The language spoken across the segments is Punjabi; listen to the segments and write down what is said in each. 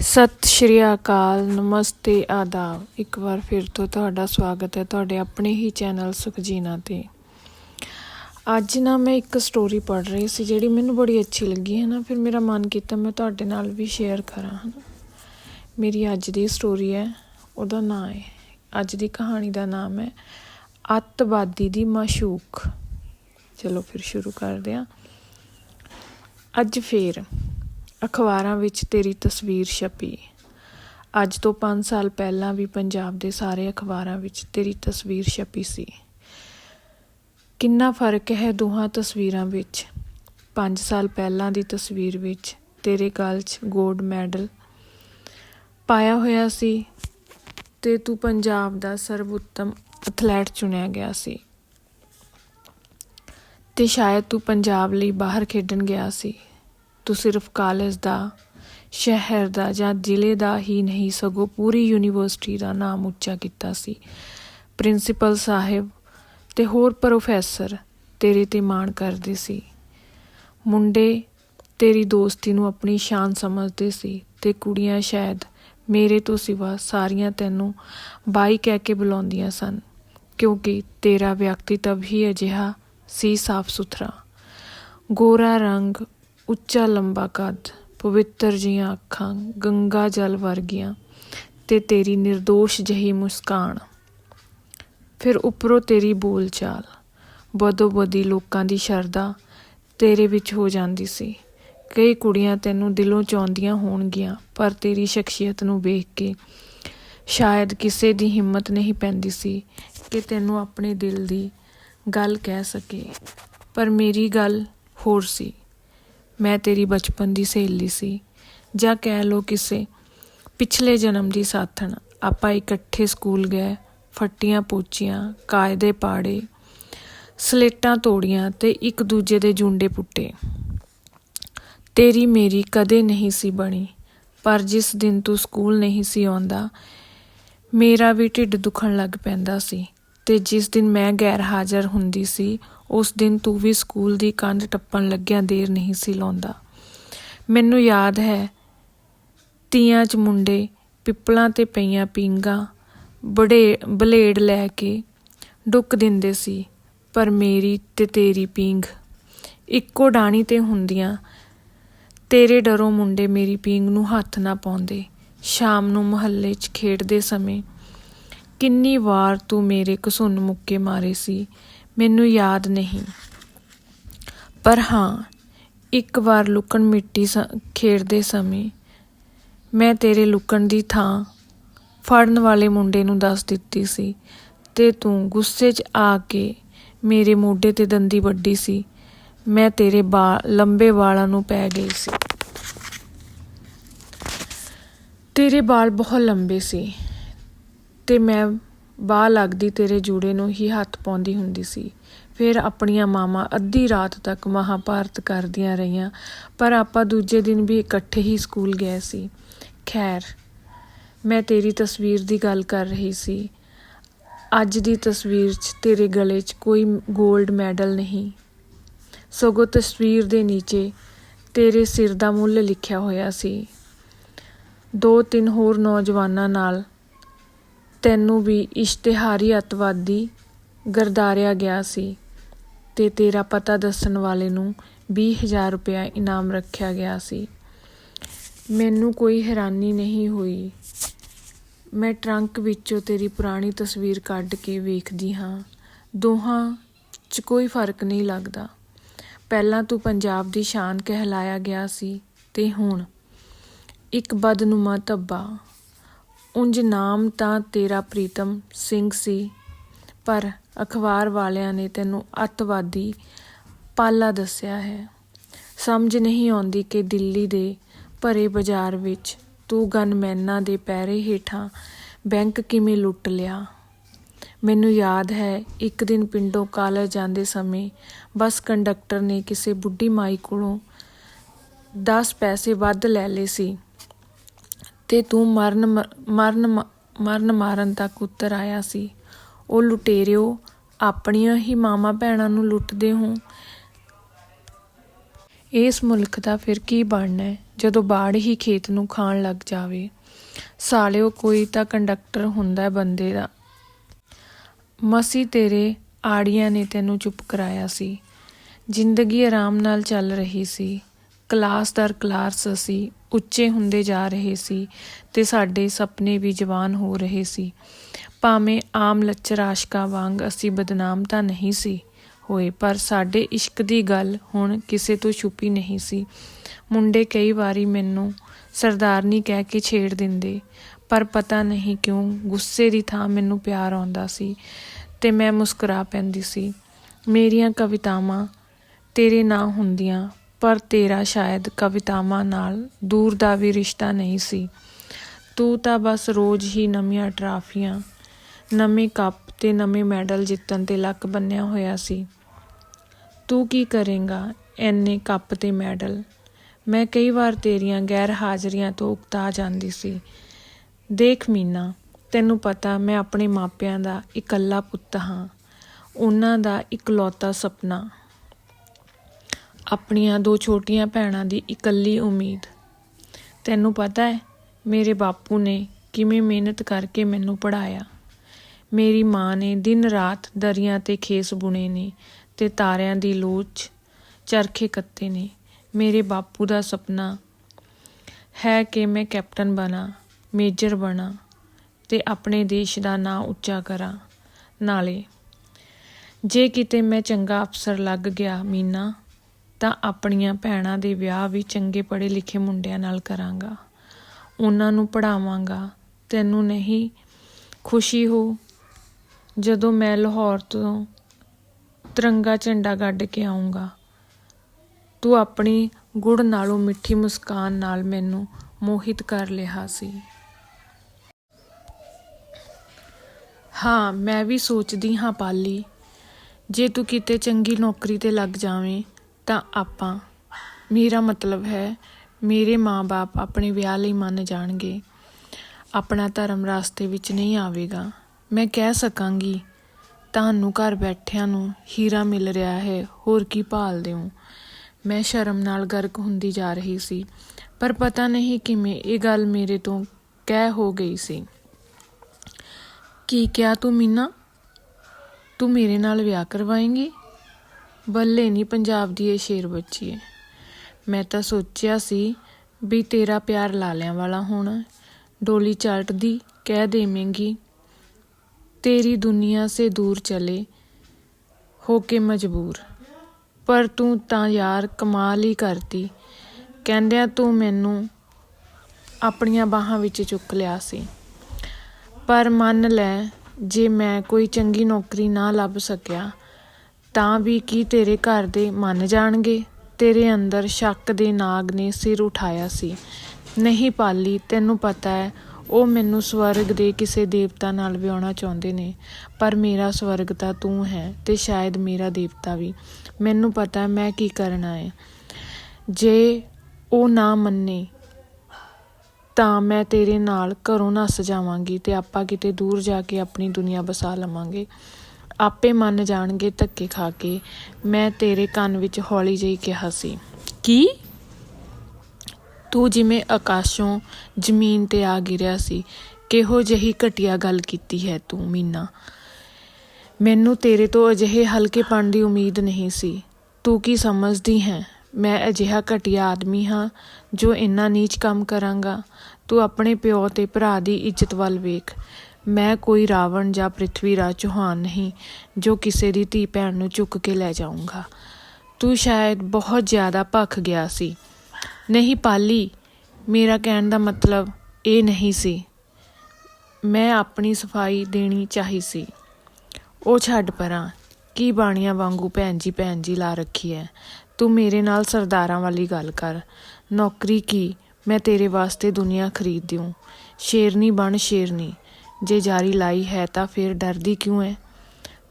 ਸਤਿ ਸ਼੍ਰੀ ਅਕਾਲ, ਨਮਸਤੇ, ਆਦਾਬ। ਇੱਕ ਵਾਰ ਫਿਰ ਤੋਂ ਤੁਹਾਡਾ ਸਵਾਗਤ ਹੈ ਤੁਹਾਡੇ ਆਪਣੇ ਹੀ ਚੈਨਲ ਸੁਖਜੀਨਾ ਤੇ। ਅੱਜ ਨਾ ਮੈਂ ਇੱਕ ਸਟੋਰੀ ਪੜ੍ਹ ਰਹੀ ਸੀ ਜਿਹੜੀ ਮੈਨੂੰ ਬੜੀ ਅੱਛੀ ਲੱਗੀ ਹੈ ਨਾ, ਫਿਰ ਮੇਰਾ ਮਨ ਕੀਤਾ ਮੈਂ ਤੁਹਾਡੇ ਨਾਲ ਵੀ ਸ਼ੇਅਰ ਕਰਾਂ, ਹਨਾ। ਮੇਰੀ ਅੱਜ ਦੀ ਸਟੋਰੀ ਹੈ, ਉਹਦਾ ਨਾਮ ਹੈ, ਅੱਜ ਦੀ ਕਹਾਣੀ ਦਾ ਨਾਮ ਹੈ, ਅੱਤਵਾਦੀ ਦੀ ਮਾਸ਼ੂਕ। ਚਲੋ ਫਿਰ ਸ਼ੁਰੂ ਕਰਦੇ ਹਾਂ। ਅੱਜ ਫੇਰ ਅਖਬਾਰਾਂ ਵਿੱਚ ਤੇਰੀ ਤਸਵੀਰ ਛਪੀ। ਅੱਜ ਤੋਂ 5 ਸਾਲ ਪਹਿਲਾਂ ਵੀ ਪੰਜਾਬ ਦੇ ਸਾਰੇ ਅਖਬਾਰਾਂ ਵਿੱਚ ਤੇਰੀ ਤਸਵੀਰ ਛਪੀ ਸੀ। ਕਿੰਨਾ ਫ਼ਰਕ ਹੈ ਦੋਹਾਂ ਤਸਵੀਰਾਂ ਵਿੱਚ? 5 ਸਾਲ ਪਹਿਲਾਂ ਦੀ ਤਸਵੀਰ ਵਿੱਚ ਤੇਰੇ ਗਲ 'ਚ ਗੋਲਡ ਮੈਡਲ ਪਾਇਆ ਹੋਇਆ ਸੀ ਤੇ ਤੂੰ ਪੰਜਾਬ ਦਾ ਸਰਵੋਤਮ ਐਥਲੈਟ ਚੁਣਿਆ ਗਿਆ ਸੀ। ਤੇ ਸ਼ਾਇਦ ਤੂੰ ਪੰਜਾਬ ਲਈ ਬਾਹਰ ਖੇਡਣ ਗਿਆ ਸੀ। ਤੂੰ ਸਿਰਫ ਕਾਲਜ ਦਾ, ਸ਼ਹਿਰ ਦਾ ਜਾਂ ਜ਼ਿਲ੍ਹੇ ਦਾ ਹੀ ਨਹੀਂ, ਸਗੋਂ ਪੂਰੀ ਯੂਨੀਵਰਸਿਟੀ ਦਾ ਨਾਮ ਉੱਚਾ ਕੀਤਾ ਸੀ। ਪ੍ਰਿੰਸੀਪਲ ਸਾਹਿਬ ਤੇ ਹੋਰ ਪ੍ਰੋਫੈਸਰ ਤੇਰੇ ਤੇ ਮਾਣ ਕਰਦੇ ਸੀ। ਮੁੰਡੇ ਤੇਰੀ ਦੋਸਤੀ ਨੂੰ ਆਪਣੀ ਸ਼ਾਨ ਸਮਝਦੇ ਸੀ ਤੇ ਕੁੜੀਆਂ ਸ਼ਾਇਦ ਮੇਰੇ ਤੋਂ ਸਿਵਾ ਸਾਰੀਆਂ ਤੈਨੂੰ ਬਾਈ ਕਹਿ ਕੇ ਬੁਲਾਉਂਦੀਆਂ ਸਨ, ਕਿਉਂਕਿ ਤੇਰਾ ਵਿਅਕਤੀਤਵ ਹੀ ਅਜਿਹਾ ਸੀ ਸਾਫ਼ ਸੁਥਰਾ ਗੋਰਾ ਰੰਗ ਉੱਚਾ ਲੰਬਾ ਕੱਦ, ਪਵਿੱਤਰ ਜੀਆਂ ਅੱਖਾਂ, ਗੰਗਾ ਜਲ ਵਰਗੀਆਂ ਤੇ ਤੇਰੀ નિર્ਦੋਸ਼ ਜਹੀ ਮੁਸਕਾਨ। ਫਿਰ ਉੱਪਰੋਂ ਤੇਰੀ ਬੋਲਚਾਲ, ਬਦੋ ਬਦੀ ਲੋਕਾਂ ਦੀ ਸ਼ਰਧਾ ਤੇਰੇ ਵਿੱਚ ਹੋ ਜਾਂਦੀ ਸੀ। ਕਈ ਕੁੜੀਆਂ ਤੈਨੂੰ ਦਿਲੋਂ ਚਾਹੁੰਦੀਆਂ ਹੋਣਗੀਆਂ, ਪਰ ਤੇਰੀ ਸ਼ਖਸੀਅਤ ਨੂੰ ਵੇਖ ਕੇ ਸ਼ਾਇਦ ਕਿਸੇ ਦੀ ਹਿੰਮਤ ਨਹੀਂ ਪੈਂਦੀ ਸੀ ਕਿ ਤੈਨੂੰ ਆਪਣੇ ਦਿਲ ਦੀ ਗੱਲ ਕਹਿ ਸਕੇ। ਪਰ ਮੇਰੀ ਗੱਲ ਹੋਰ ਸੀ। ਮੈਂ ਤੇਰੀ ਬਚਪਨ ਦੀ ਸਹੇਲੀ ਸੀ, ਜਾਂ ਕਹਿ ਲੋ ਕਿਸੇ ਪਿਛਲੇ ਜਨਮ ਦੀ ਸਾਥਣ। ਆਪਾਂ ਇਕੱਠੇ ਸਕੂਲ ਗਏ, ਫੱਟੀਆਂ ਪੋਚੀਆਂ, ਕਾਇਦੇ ਪਾੜੇ, ਸਲੇਟਾਂ ਤੋੜੀਆਂ ਤੇ ਇੱਕ ਦੂਜੇ ਦੇ ਜੁੰਡੇ ਪੁੱਟੇ। ਤੇਰੀ ਮੇਰੀ ਕਦੇ ਨਹੀਂ ਸੀ ਬਣੀ, ਪਰ ਜਿਸ ਦਿਨ ਤੂੰ ਸਕੂਲ ਨਹੀਂ ਸੀ ਆਉਂਦਾ, ਮੇਰਾ ਵੀ ਢਿੱਡ ਦੁਖਣ ਲੱਗ ਪੈਂਦਾ ਸੀ ਤੇ ਜਿਸ ਦਿਨ ਮੈਂ ਗੈਰ ਹਾਜ਼ਰ ਹੁੰਦੀ ਸੀ ਉਸ ਦਿਨ ਤੂੰ ਵੀ ਸਕੂਲ ਦੀ ਕੰਧ ਟੱਪਣ ਲੱਗਿਆਂ ਦੇਰ ਨਹੀਂ ਸੀ ਲਾਉਂਦਾ। ਮੈਨੂੰ ਯਾਦ ਹੈ, ਤੀਆਂ 'ਚ ਮੁੰਡੇ ਪਿੱਪਲਾਂ ਤੇ ਪਈਆਂ ਪੀਂਗਾ ਬੜੇ ਬਲੇਡ ਲੈ ਕੇ ਡੁੱਕ ਦਿੰਦੇ ਸੀ, ਪਰ ਮੇਰੀ ਤੇ ਤੇਰੀ ਪੀਂਗ ਇੱਕੋ ਡਾਣੀ ਤੇ ਹੁੰਦੀਆਂ। ਤੇਰੇ ਡਰੋਂ ਮੁੰਡੇ ਮੇਰੀ ਪੀਂਗ ਨੂੰ ਹੱਥ ਨਾ ਪਾਉਂਦੇ। ਸ਼ਾਮ ਨੂੰ ਮੁਹੱਲੇ 'ਚ ਖੇਡਦੇ ਸਮੇਂ ਕਿੰਨੀ ਵਾਰ ਤੂੰ ਮੇਰੇ ਘਸੁੰਨ ਮੁੱਕੇ ਮਾਰੇ ਸੀ ਮੈਨੂੰ ਯਾਦ ਨਹੀਂ। ਪਰ ਹਾਂ, ਇੱਕ ਵਾਰ ਲੁਕਣ ਮਿੱਟੀ ਸ- ਖੇਡਦੇ ਸਮੇਂ ਮੈਂ ਤੇਰੇ ਲੁਕਣ ਦੀ ਥਾਂ ਫੜਨ ਵਾਲੇ ਮੁੰਡੇ ਨੂੰ ਦੱਸ ਦਿੱਤੀ ਸੀ ਤੇ ਤੂੰ ਗੁੱਸੇ 'ਚ ਆ ਕੇ ਮੇਰੇ ਮੋਢੇ ਤੇ ਦੰਦੀ ਵੱਡੀ ਸੀ। ਮੈਂ ਤੇਰੇ ਬਾਲ ਲੰਬੇ ਵਾਲਾਂ ਨੂੰ ਪੈ ਗਈ ਸੀ। ਤੇਰੇ ਵਾਲ ਬਹੁਤ ਲੰਬੇ ਸੀ ਤੇ ਮੈਂ ਬਾਹ ਲੱਗਦੀ ਤੇਰੇ ਜੂੜੇ ਨੂੰ ਹੀ ਹੱਥ ਪਾਉਂਦੀ ਹੁੰਦੀ ਸੀ। ਫਿਰ ਆਪਣੀਆਂ ਮਾਵਾਂ ਅੱਧੀ ਰਾਤ ਤੱਕ ਮਹਾਭਾਰਤ ਕਰਦੀਆਂ ਰਹੀਆਂ, ਪਰ ਆਪਾਂ ਦੂਜੇ ਦਿਨ ਵੀ ਇਕੱਠੇ ਹੀ ਸਕੂਲ ਗਏ ਸੀ। ਖੈਰ, ਮੈਂ ਤੇਰੀ ਤਸਵੀਰ ਦੀ ਗੱਲ ਕਰ ਰਹੀ ਸੀ। ਅੱਜ ਦੀ ਤਸਵੀਰ 'ਚ ਤੇਰੇ ਗਲੇ 'ਚ ਕੋਈ 골ਡ ਮੈਡਲ ਨਹੀਂ। ਸਗੋਂ ਤਸਵੀਰ ਦੇ ਨੀਚੇ ਤੇਰੇ ਸਿਰ ਦਾ ਮੁੱਲ ਲਿਖਿਆ ਹੋਇਆ ਸੀ। ਦੋ ਤਿੰਨ ਹੋਰ ਨੌਜਵਾਨਾਂ ਨਾਲ ਤੈਨੂੰ ਵੀ ਇਸ਼ਤਿਹਾਰੀ ਅੱਤਵਾਦੀ ਗਰਦਾਰਿਆ ਗਿਆ ਸੀ ਤੇ ਤੇਰਾ ਪਤਾ ਦੱਸਣ ਵਾਲੇ ਨੂੰ ਵੀਹ ਹਜ਼ਾਰ ਰੁਪਇਆ ਇਨਾਮ ਰੱਖਿਆ ਗਿਆ ਸੀ। ਮੈਨੂੰ ਕੋਈ ਹੈਰਾਨੀ ਨਹੀਂ ਹੋਈ। ਮੈਂ ਟਰੰਕ ਵਿੱਚੋਂ ਤੇਰੀ ਪੁਰਾਣੀ ਤਸਵੀਰ ਕੱਢ ਕੇ ਵੇਖਦੀ ਹਾਂ। ਦੋਹਾਂ 'ਚ ਕੋਈ ਫ਼ਰਕ ਨਹੀਂ ਲੱਗਦਾ। ਪਹਿਲਾਂ ਤੂੰ ਪੰਜਾਬ ਦੀ ਸ਼ਾਨ ਕਹਿਲਾਇਆ ਗਿਆ ਸੀ ਤੇ ਹੁਣ ਇੱਕ ਬਦਨੁਮਾ ਧੱਬਾ ਉਂਝ ਨਾਮ ਤਾਂ ਤੇਰਾ ਪ੍ਰੀਤਮ ਸਿੰਘ ਸੀ, ਪਰ ਅਖਬਾਰ ਵਾਲਿਆਂ ਨੇ ਤੈਨੂੰ ਅੱਤਵਾਦੀ ਪਾਲਾ ਦੱਸਿਆ ਹੈ। ਸਮਝ ਨਹੀਂ ਆਉਂਦੀ ਕਿ ਦਿੱਲੀ ਦੇ ਭਰੇ ਬਾਜ਼ਾਰ ਵਿੱਚ ਤੂੰ ਗਨਮੈਨਾਂ ਦੇ ਪੈਰੇ ਹੇਠਾਂ ਬੈਂਕ ਕਿਵੇਂ ਲੁੱਟ ਲਿਆ। ਮੈਨੂੰ ਯਾਦ ਹੈ, ਇੱਕ ਦਿਨ ਪਿੰਡੋਂ ਕਾਲਜ ਜਾਂਦੇ ਸਮੇਂ ਬੱਸ ਕੰਡਕਟਰ ਨੇ ਕਿਸੇ ਬੁੱਢੀ ਮਾਈ ਕੋਲੋਂ 10 ਪੈਸੇ ਵੱਧ ਲੈ ਲਏ ਸੀ। ਤੇ ਤੂੰ ਮਰਨ ਮ- ਮਰਨ ਮ- ਮਰਨ ਮਾਰਨ ਤੱਕ ਉਤਰ ਆਇਆ ਸੀ। ਉਹ ਲੁਟੇਰਿਓ, ਆਪਣੀਆਂ ਹੀ ਮਾਮਾ ਭੈਣਾਂ ਨੂੰ ਲੁੱਟਦੇ ਹੋ। ਇਸ ਮੁਲਕ ਦਾ ਫਿਰ ਕੀ ਬਣਨਾ ਹੈ? ਜਦੋਂ ਬਾੜ ਹੀ ਖੇਤ ਨੂੰ ਖਾਣ ਲੱਗ ਜਾਵੇ। ਸਾਲਿਓ, ਕੋਈ ਤਾਂ ਕੰਡਕਟਰ ਹੁੰਦਾ ਬੰਦੇ ਦਾ। ਮਸੀ ਤੇਰੇ ਆੜੀਆਂ ਨੇ ਤੈਨੂੰ ਚੁੱਪ ਕਰਾਇਆ ਸੀ। ਜ਼ਿੰਦਗੀ ਆਰਾਮ ਨਾਲ ਚੱਲ ਰਹੀ ਸੀ। ਕਲਾਸ ਦਰ ਕਲਾਸ ਅਸੀਂ ਉੱਚੇ ਹੁੰਦੇ ਜਾ ਰਹੇ ਸੀ ਤੇ ਸਾਡੇ ਸੁਪਨੇ ਵੀ ਜਵਾਨ ਹੋ ਰਹੇ ਸੀ। ਭਾਵੇਂ ਆਮ ਲੱਚਰ ਆਸ਼ਕਾਂ ਵਾਂਗ ਅਸੀਂ ਬਦਨਾਮ ਤਾਂ ਨਹੀਂ ਸੀ ਹੋਏ, ਪਰ ਸਾਡੇ ਇਸ਼ਕ ਦੀ ਗੱਲ ਹੁਣ ਕਿਸੇ ਤੋਂ ਛੁਪੀ ਨਹੀਂ ਸੀ। ਮੁੰਡੇ ਕਈ ਵਾਰੀ ਮੈਨੂੰ ਸਰਦਾਰਨੀ ਕਹਿ ਕੇ ਛੇੜ ਦਿੰਦੇ, ਪਰ ਪਤਾ ਨਹੀਂ ਕਿਉਂ ਗੁੱਸੇ ਦੀ ਥਾਂ ਮੈਨੂੰ ਪਿਆਰ ਆਉਂਦਾ ਸੀ ਤੇ ਮੈਂ ਮੁਸਕਰਾ ਪੈਂਦੀ ਸੀ। ਮੇਰੀਆਂ ਕਵਿਤਾਵਾਂ ਤੇਰੇ ਨਾਂ ਹੁੰਦੀਆਂ ਪਰ ਤੇਰਾ ਸ਼ਾਇਦ ਕਵਿਤਾਵਾਂ ਨਾਲ ਦੂਰ ਦਾ ਵੀ ਰਿਸ਼ਤਾ ਨਹੀਂ ਸੀ। ਤੂੰ ਤਾਂ ਬਸ ਰੋਜ਼ ਹੀ ਨਵੀਆਂ ਟਰਾਫੀਆਂ, ਨਵੇਂ ਕੱਪ ਤੇ ਨਵੇਂ ਮੈਡਲ ਜਿੱਤਣ ਤੇ ਲੱਕ ਬੰਨਿਆ ਹੋਇਆ ਸੀ। ਤੂੰ ਕੀ ਕਰੇਂਗਾ ਐਨੇ ਕੱਪ ਤੇ ਮੈਡਲ? ਮੈਂ ਕਈ ਵਾਰ ਤੇਰੀਆਂ ਗੈਰ ਹਾਜ਼ਰੀਆਂ ਤੋਂ ਉਕਤਾ ਜਾਂਦੀ ਸੀ। ਦੇਖ ਮੀਨਾ, ਤੈਨੂੰ ਪਤਾ ਮੈਂ ਆਪਣੇ ਮਾਪਿਆਂ ਦਾ ਇਕੱਲਾ ਪੁੱਤ ਹਾਂ। ਉਹਨਾਂ ਦਾ ਇਕਲੌਤਾ ਸੁਪਨਾ। ਆਪਣੀਆਂ ਦੋ ਛੋਟੀਆਂ ਭੈਣਾਂ ਦੀ ਇਕੱਲੀ ਉਮੀਦ। ਤੈਨੂੰ ਪਤਾ ਹੈ, ਮੇਰੇ ਬਾਪੂ ਨੇ ਕਿਵੇਂ ਮਿਹਨਤ ਕਰਕੇ ਮੈਨੂੰ ਪੜਾਇਆ ਮੇਰੀ ਮਾਂ ਨੇ ਦਿਨ ਰਾਤ ਦਰੀਆਂ ਤੇ ਖੇਸ ਬੁਣੇ ਨੇ ਤੇ ਤਾਰਿਆਂ ਦੀ ਲੋਚ ਚਰਖੇ ਕੱਤੇ ਨੇ। ਮੇਰੇ ਬਾਪੂ ਦਾ ਸੁਪਨਾ ਹੈ ਕਿ ਮੈਂ ਕੈਪਟਨ ਬਣਾ, ਮੇਜਰ ਬਣਾ ਤੇ ਆਪਣੇ ਦੇਸ਼ ਦਾ ਨਾਂ ਉੱਚਾ ਕਰਾਂ। ਨਾਲੇ, ਜੇ ਕਿਤੇ ਮੈਂ ਚੰਗਾ ਅਫਸਰ ਲੱਗ ਗਿਆ ਮੀਨਾ ਤਾਂ ਆਪਣੀਆਂ ਭੈਣਾਂ ਦੇ ਵਿਆਹ ਵੀ ਚੰਗੇ ਪੜ੍ਹੇ ਲਿਖੇ ਮੁੰਡਿਆਂ ਨਾਲ ਕਰਾਂਗਾ। ਉਹਨਾਂ ਨੂੰ ਪੜਾਵਾਂਗਾ ਤੈਨੂੰ ਨਹੀਂ ਖੁਸ਼ੀ ਹੋ ਜਦੋਂ ਮੈਂ ਲਾਹੌਰ ਤੋਂ ਤਿਰੰਗਾ ਝੰਡਾ ਗੱਡ ਕੇ ਆਉਂਗਾ ਤੂੰ ਆਪਣੀ ਗੁੜ ਨਾਲੋਂ ਮਿੱਠੀ ਮੁਸਕਾਨ ਨਾਲ ਮੈਨੂੰ ਮੋਹਿਤ ਕਰ ਲਿਆ ਸੀ। ਹਾਂ, ਮੈਂ ਵੀ ਸੋਚਦੀ ਹਾਂ ਪਾਲੀ, ਜੇ ਤੂੰ ਕਿਤੇ ਚੰਗੀ ਨੌਕਰੀ ਤੇ ਲੱਗ ਜਾਵੇਂ ਤਾਂ ਆਪਾਂ, ਮੇਰਾ ਮਤਲਬ ਹੈ ਮੇਰੇ ਮਾਪੇ ਆਪਣੇ ਵਿਆਹ ਲਈ ਮੰਨ ਜਾਣਗੇ। ਆਪਣਾ ਧਰਮ ਰਾਸਤੇ ਵਿੱਚ ਨਹੀਂ ਆਵੇਗਾ। ਮੈਂ ਕਹਿ ਸਕਾਂਗੀ, ਤੁਹਾਨੂੰ ਘਰ ਬੈਠਿਆਂ ਨੂੰ ਹੀਰਾ ਮਿਲ ਰਿਹਾ ਹੈ, ਹੋਰ ਕੀ ਭਾਲਦੇ ਹੋ ਮੈਂ ਸ਼ਰਮ ਨਾਲ ਗਰਕ ਹੁੰਦੀ ਜਾ ਰਹੀ ਸੀ, ਪਰ ਪਤਾ ਨਹੀਂ ਕਿਵੇਂ ਇਹ ਗੱਲ ਮੇਰੇ ਤੋਂ ਕਹਿ ਹੋ ਗਈ ਸੀ। ਕੀ ਕਿਹਾ ਤੂੰ, ਮੀਨਾ? ਤੂੰ ਮੇਰੇ ਨਾਲ ਵਿਆਹ ਕਰਵਾਏਂਗੀ? ਬੱਲੇ ਨਹੀਂ ਪੰਜਾਬ ਦੀ ਇਹ ਸ਼ੇਰ ਬੱਚੀ ਮੈਂ ਤਾਂ ਸੋਚਿਆ ਸੀ ਵੀ ਤੇਰਾ ਪਿਆਰ ਲਾਲਿਆਂ ਵਾਲਾ ਹੋਣਾ, ਡੋਲੀ ਚਾਟਦੀ, ਕਹਿ ਦੇਵੇਂਗੀ, ਤੇਰੀ ਦੁਨੀਆ ਸੇ ਦੂਰ ਚਲੇ, ਹੋ ਕੇ ਮਜਬੂਰ। ਪਰ ਤੂੰ ਤਾਂ ਯਾਰ ਕਮਾਲ ਹੀ ਕਰਦੀ ਕਹਿੰਦਿਆਂ ਤੂੰ ਮੈਨੂੰ ਆਪਣੀਆਂ ਬਾਹਾਂ ਵਿੱਚ ਚੁੱਕ ਲਿਆ ਸੀ। ਪਰ ਮੰਨ ਲੈ, ਜੇ ਮੈਂ ਕੋਈ ਚੰਗੀ ਨੌਕਰੀ ਨਾ ਲੱਭ ਸਕਿਆ ਤਾਂ ਵੀ ਕੀ ਤੇਰੇ ਘਰ ਦੇ ਮੰਨ ਜਾਣਗੇ? ਤੇਰੇ ਅੰਦਰ ਸ਼ੱਕ ਦੇ ਨਾਗ ਨੇ ਸਿਰ ਉਠਾਇਆ ਸੀ। ਨਹੀਂ ਪਾਲੀ, ਤੈਨੂੰ ਪਤਾ ਹੈ, ਉਹ ਮੈਨੂੰ ਸਵਰਗ ਦੇ ਕਿਸੇ ਦੇਵਤਾ ਨਾਲ ਵਿਆਹਣਾ ਚਾਹੁੰਦੇ ਨੇ, ਪਰ ਮੇਰਾ ਸਵਰਗ ਤਾਂ ਤੂੰ ਹੈ ਤੇ ਸ਼ਾਇਦ ਮੇਰਾ ਦੇਵਤਾ ਵੀ। ਮੈਨੂੰ ਪਤਾ ਮੈਂ ਕੀ ਕਰਨਾ ਹੈ। ਜੇ ਉਹ ਨਾ ਮੰਨੇ, ਤਾਂ ਮੈਂ ਤੇਰੇ ਨਾਲ ਘਰੋਂ ਨੱਸ ਜਾਵਾਂਗੀ ਤੇ ਆਪਾਂ ਕਿਤੇ ਦੂਰ ਜਾ ਕੇ ਆਪਣੀ ਦੁਨੀਆ ਬਸਾ ਲਵਾਂਗੇ। ਆਪੇ ਮੰਨ ਜਾਣਗੇ ਧੱਕੇ ਖਾ ਕੇ। ਮੈਂ ਤੇਰੇ ਕੰਨ ਵਿੱਚ ਹੌਲੀ ਜਿਹੀ ਕਿਹਾ ਸੀ। ਕੀ? ਤੂੰ ਜਿਵੇਂ ਆਕਾਸ਼ੋਂ ਜ਼ਮੀਨ ਤੇ ਆ ਗਿਰਿਆ ਸੀ ਕਿਹੋ ਜਿਹੀ ਘਟੀਆ ਗੱਲ ਕੀਤੀ ਹੈ ਤੂੰ ਮੀਨਾ? ਮੈਨੂੰ ਤੇਰੇ ਤੋਂ ਅਜਿਹੇ ਹਲਕੇਪਣ ਦੀ ਉਮੀਦ ਨਹੀਂ ਸੀ। ਤੂੰ ਕੀ ਸਮਝਦੀ ਹੈ? ਮੈਂ ਅਜਿਹਾ ਘਟੀਆ ਆਦਮੀ ਹਾਂ ਜੋ ਇੰਨਾ ਨੀਚ ਕੰਮ ਕਰਾਂਗਾ। ਤੂੰ ਆਪਣੇ ਪਿਓ ਤੇ ਭਰਾ ਦੀ ਇੱਜ਼ਤ ਵੱਲ ਵੇਖ। ਮੈਂ ਕੋਈ ਰਾਵਣ ਜਾਂ ਪ੍ਰਿਥਵੀ ਰਾਜ ਚੌਹਾਨ ਨਹੀਂ, ਜੋ ਕਿਸੇ ਦੀ ਧੀ ਭੈਣ ਨੂੰ ਚੁੱਕ ਕੇ ਲੈ ਜਾਊਂਗਾ। ਤੂੰ ਸ਼ਾਇਦ ਬਹੁਤ ਜ਼ਿਆਦਾ ਭੱਖ ਗਿਆ ਸੀ। ਨਹੀਂ ਪਾਲੀ, ਮੇਰਾ ਕਹਿਣ ਦਾ ਮਤਲਬ ਇਹ ਨਹੀਂ ਸੀ। ਮੈਂ ਆਪਣੀ ਸਫ਼ਾਈ ਦੇਣੀ ਚਾਹੀ ਸੀ। ਉਹ ਛੱਡ ਪਰਾਂ, ਕੀ ਬਾਣੀਆਂ ਵਾਂਗੂ ਭੈਣ ਜੀ ਭੈਣ ਜੀ ਲਾ ਰੱਖੀ ਐ। ਤੂੰ ਮੇਰੇ ਨਾਲ ਸਰਦਾਰਾਂ ਵਾਲੀ ਗੱਲ ਕਰ। ਨੌਕਰੀ ਕੀ? ਮੈਂ ਤੇਰੇ ਵਾਸਤੇ ਦੁਨੀਆ ਖਰੀਦ ਦਿਉ। ਸ਼ੇਰਨੀ ਬਣ ਸ਼ੇਰਨੀ। ਜੇ ਜਾਰੀ ਲਾਈ ਹੈ ਤਾਂ ਫਿਰ ਡਰਦੀ ਕਿਉਂ ਐ?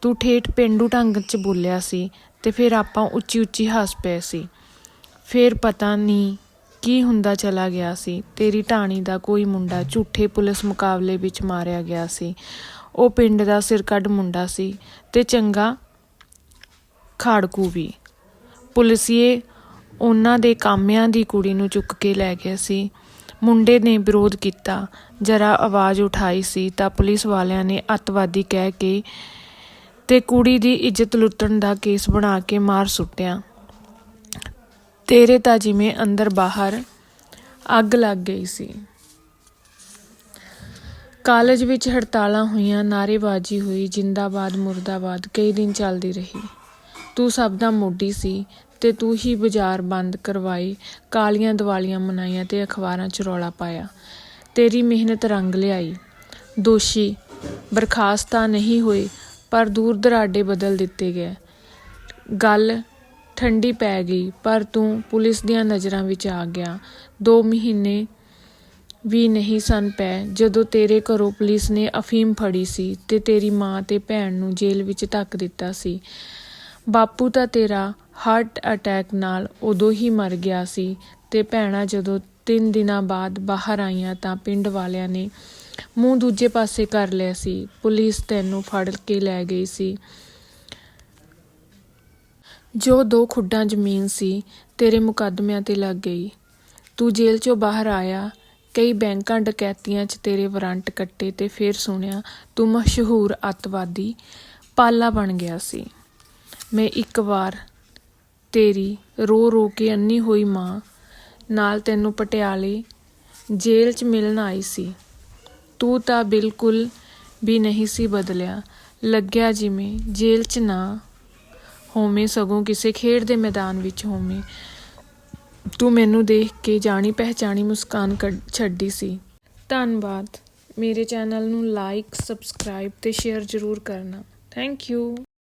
ਤੂੰ ਠੇਠ ਪਿੰਡੂ ਢੰਗ 'ਚ ਬੋਲਿਆ ਸੀ ਤੇ ਫਿਰ ਆਪਾਂ ਉੱਚੀ ਉੱਚੀ ਹੱਸ ਪਏ ਸੀ। ਫਿਰ ਪਤਾ ਨਹੀਂ ਕੀ ਹੁੰਦਾ ਚਲਾ ਗਿਆ ਸੀ। ਤੇਰੀ ਢਾਣੀ ਦਾ ਕੋਈ ਮੁੰਡਾ ਝੂਠੇ ਪੁਲਿਸ ਮੁਕਾਬਲੇ ਵਿੱਚ ਮਾਰਿਆ ਗਿਆ ਸੀ। ਉਹ ਪਿੰਡ ਦਾ ਸਿਰ ਕੱਢ ਮੁੰਡਾ ਸੀ ਤੇ ਚੰਗਾ ਖਾੜਕੂ ਵੀ। ਪੁਲਿਸੀਏ ਉਹਨਾਂ ਦੇ ਕਾਮਿਆਂ ਦੀ ਕੁੜੀ ਨੂੰ ਚੁੱਕ ਕੇ ਲੈ ਗਿਆ ਸੀ। ਮੁੰਡੇ ਨੇ ਵਿਰੋਧ ਕੀਤਾ। ਜਰਾ ਆਵਾਜ਼ ਉਠਾਈ ਸੀ ਤਾਂ ਪੁਲਿਸ ਵਾਲਿਆਂ ਨੇ ਅੱਤਵਾਦੀ ਕਹਿ ਕੇ ਤੇ ਕੁੜੀ ਦੀ ਇੱਜ਼ਤ ਲੁੱਟਣ ਦਾ ਕੇਸ ਬਣਾ ਕੇ ਮਾਰ ਸੁੱਟਿਆ। ਤੇਰੇ ਤਾਂ ਜਿਵੇਂ ਅੰਦਰ ਬਾਹਰ ਅੱਗ ਲੱਗ ਗਈ ਸੀ। ਕਾਲਜ ਵਿੱਚ ਹੜਤਾਲਾਂ ਹੋਈਆਂ, ਨਾਅਰੇਬਾਜ਼ੀ ਹੋਈ, ਜਿੰਦਾਬਾਦ ਮੁਰਦਾਬਾਦ, ਕਈ ਦਿਨ ਚੱਲਦੀ ਰਹੀ। ਤੂੰ ਸਭ ਦਾ ਮੋਢੀ ਸੀ ਤੇ ਤੂੰ ਹੀ ਬਾਜ਼ਾਰ ਬੰਦ ਕਰਵਾਏ ਕਾਲੀਆਂ ਦੀਵਾਲੀਆਂ ਮਨਾਈਆਂ ਤੇ ਅਖਬਾਰਾਂ 'ਚ ਰੌਲਾ ਪਾਇਆ। ਤੇਰੀ ਮਿਹਨਤ ਰੰਗ ਲਿਆਈ। ਦੋਸ਼ੀ, ਬਰਖਾਸਤ ਤਾਂ ਨਹੀਂ ਹੋਏ ਪਰ ਦੂਰ ਦਰਾਡੇ ਬਦਲ ਦਿੱਤੇ ਗਏ। ਗੱਲ ਠੰਡੀ ਪੈ ਗਈ, ਪਰ ਤੂੰ ਪੁਲਿਸ ਦੀਆਂ ਨਜ਼ਰਾਂ ਵਿੱਚ ਆ ਗਿਆ। 2 ਮਹੀਨੇ ਵੀ ਨਹੀਂ ਸਨ ਪੈ ਜਦੋਂ ਤੇਰੇ ਘਰੋਂ ਪੁਲਿਸ ਨੇ ਅਫੀਮ ਫੜੀ ਸੀ ਤੇ ਤੇਰੀ ਮਾਂ ਤੇ ਭੈਣ ਨੂੰ ਜੇਲ੍ਹ ਵਿੱਚ ਧੱਕ ਦਿੱਤਾ ਸੀ। ਬਾਪੂ ਤਾਂ ਤੇਰਾ ਹਾਰਟ ਅਟੈਕ ਨਾਲ ਉਦੋਂ ਹੀ ਮਰ ਗਿਆ ਸੀ ਤੇ ਭੈਣਾਂ ਜਦੋਂ 3 ਦਿਨਾਂ ਬਾਅਦ ਬਾਹਰ ਆਈਆਂ ਤਾਂ ਪਿੰਡ ਵਾਲਿਆਂ ਨੇ ਮੂੰਹ ਦੂਜੇ ਪਾਸੇ ਕਰ ਲਿਆ ਸੀ। ਪੁਲਿਸ ਤੈਨੂੰ ਫੜ ਕੇ ਲੈ ਗਈ ਸੀ। ਜੋ ਦੋ ਖੁੱਡਾਂ ਜ਼ਮੀਨ ਸੀ, ਤੇਰੇ ਮੁਕੱਦਮਿਆਂ ਤੇ ਲੱਗ ਗਈ। ਤੂੰ ਜੇਲ੍ਹ ਚੋਂ ਬਾਹਰ ਆਇਆ, ਕਈ ਬੈਂਕਾਂ ਡਕੈਤੀਆਂ 'ਚ ਤੇਰੇ ਵਾਰੰਟ ਕੱਟੇ ਤੇ ਫਿਰ ਸੁਣਿਆ, ਤੂੰ ਮਸ਼ਹੂਰ ਅੱਤਵਾਦੀ ਪਾਲਾ ਬਣ ਗਿਆ ਸੀ। ਮੈਂ ਇੱਕ ਵਾਰ ਤੇਰੀ ਰੋ ਰੋ ਕੇ ਅੰਨੀ ਹੋਈ ਮਾਂ ਨਾਲ ਤੈਨੂੰ ਪਟਿਆਲੇ ਜੇਲ੍ਹ 'ਚ ਮਿਲਣ ਆਈ ਸੀ। ਤੂੰ ਤਾਂ ਬਿਲਕੁਲ ਵੀ ਨਹੀਂ ਸੀ ਬਦਲਿਆ। ਲੱਗਿਆ ਜਿਵੇਂ ਜੇਲ੍ਹ 'ਚ ਨਾ ਹੋਵੇਂ, ਸਗੋਂ ਕਿਸੇ ਖੇਡ ਦੇ ਮੈਦਾਨ ਵਿੱਚ ਹੋਵੇਂ। ਤੂੰ ਮੈਨੂੰ ਦੇਖ ਕੇ ਜਾਣੀ ਪਹਿਚਾਣੀ ਮੁਸਕਾਨ ਕੱਢ ਛੱਡੀ ਸੀ। ਧੰਨਵਾਦ। ਮੇਰੇ ਚੈਨਲ ਨੂੰ ਲਾਈਕ, ਸਬਸਕ੍ਰਾਈਬ ਤੇ ਸ਼ੇਅਰ ਜ਼ਰੂਰ ਕਰਨਾ। Thank you.